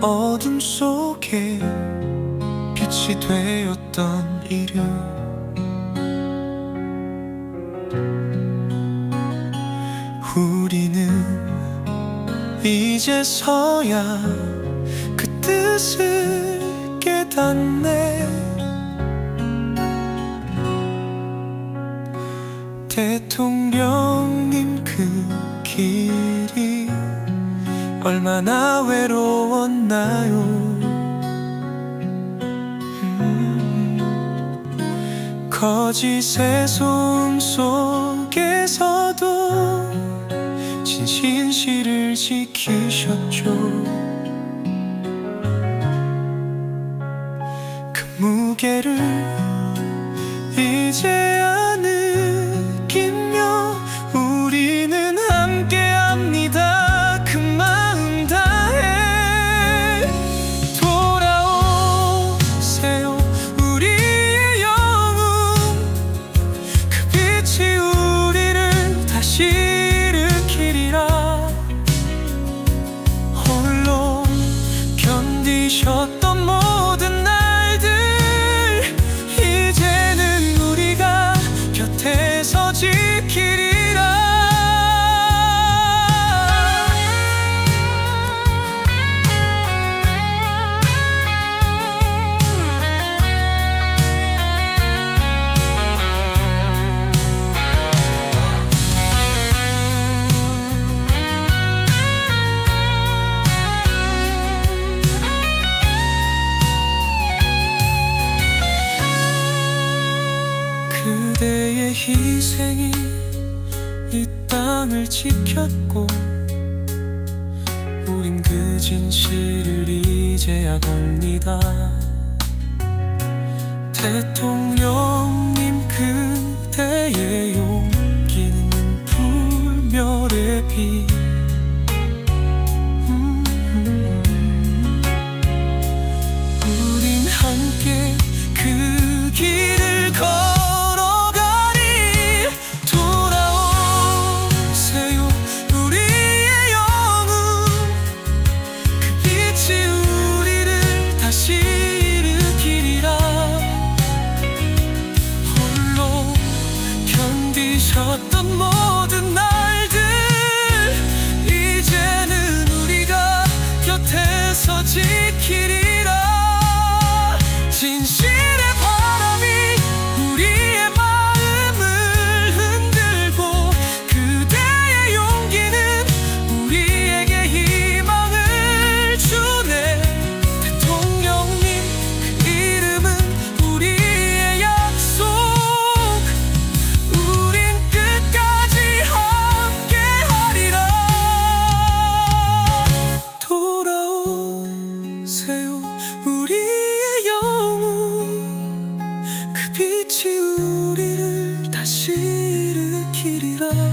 어둠 속에 빛이 되었던 이름. 우리는 이제서야 그 뜻을 깨닫네. 대통령님 그 길이 얼마나 외로웠나요? 음, 거짓의 소음 속에서도 진실을 지키셨죠. 그 무게를 说。 그대의 희생이 이 땅을 지켰고 우린 그 진실을 이제야 겁니다. 요 빛이 우리를 다시 일으키리라.